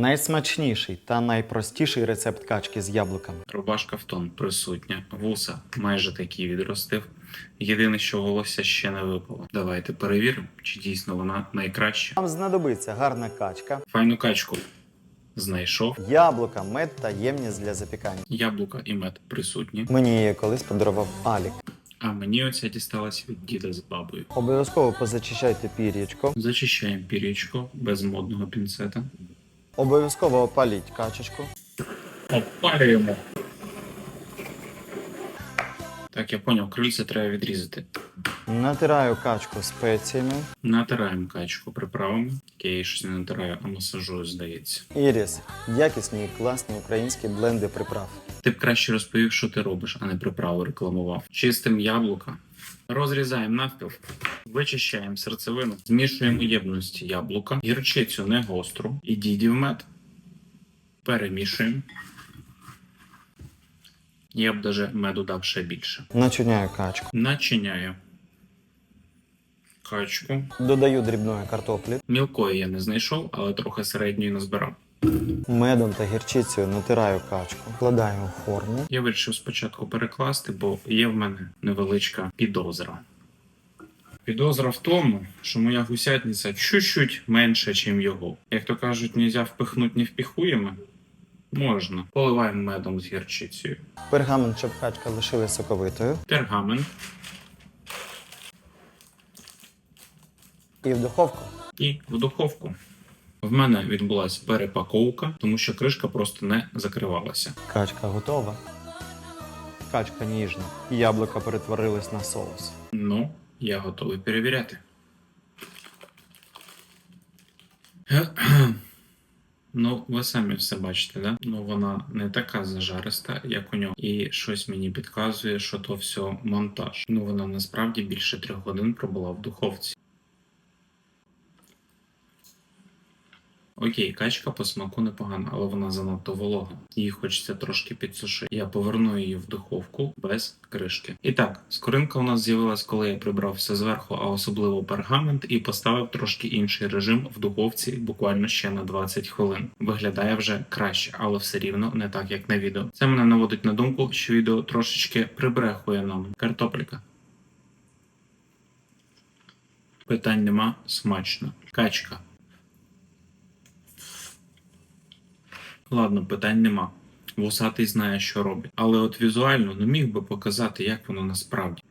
Найсмачніший та найпростіший рецепт качки з яблуками. Рубашка в тон присутня, вуса майже такі відростив. Єдине, що волосся ще не випало. Давайте перевіримо, чи дійсно вона найкраща. Вам знадобиться гарна качка, Файну качку знайшов. яблука, мед та ємність для запікання. Яблука і мед присутні. Мені її колись подарував Алік. А мені оця дісталась від діда з бабою. Обов'язково позачищайте пір'ячко, Зачищаємо пірічко без модного пінцета. Обов'язково опаліть качечку. Опарюємо. Так, я поняв, крильця треба відрізати. Натираю качку спеціями. Натираємо качку приправами. Я її щось не натираю, а масажую, здається. Іріс, якісні і класні українські бленди приправ. Ти б краще розповів, що ти робиш, а не приправу рекламував. Чистим яблука. Розрізаємо навпіл, вичищаємо серцевину, змішуємо ємності яблука, гірчицю не гостру і дідів мед. Перемішуємо. Я б даже меду дав ще більше. Начиняю качку. Начиняю качку. Додаю дрібної картоплі. Мілкої я не знайшов, але трохи середньої назбирав. Медом та гірчицею натираю качку. Вкладаю у форму. Я вирішив спочатку перекласти, бо є в мене невеличка підозра. Підозра в тому, що моя гусятниця чуть-чуть менша, ніж його. Як то кажуть, нельзя впихнуть не впіхуємо. Можна. Поливаємо медом з гірчицею. Пергамент, щоб качка лишилась соковитою. Пергамент І в духовку. і в духовку. В мене відбулася перепаковка, тому що кришка просто не закривалася. Качка готова. Качка ніжна. Яблука перетворились на соус. Ну, я готовий перевіряти. Ну, ви самі все бачите, да? Ну вона не така зажариста, як у нього. І щось мені підказує, що то все монтаж. Ну вона насправді більше трьох годин пробула в духовці. Окей, качка по смаку непогана, але вона занадто волога. Її хочеться трошки підсушити. Я поверну її в духовку без кришки. І так, скоринка у нас з'явилась, коли я прибрав все зверху, а особливо пергамент, і поставив трошки інший режим в духовці буквально ще на 20 хвилин. Виглядає вже краще, але все рівно не так, як на відео. Це мене наводить на думку, що відео трошечки прибрехує нам картопліка. Питань нема смачно. Качка. Ладно, питань нема. Вусатий знає, що робить. Але от візуально не міг би показати, як воно насправді.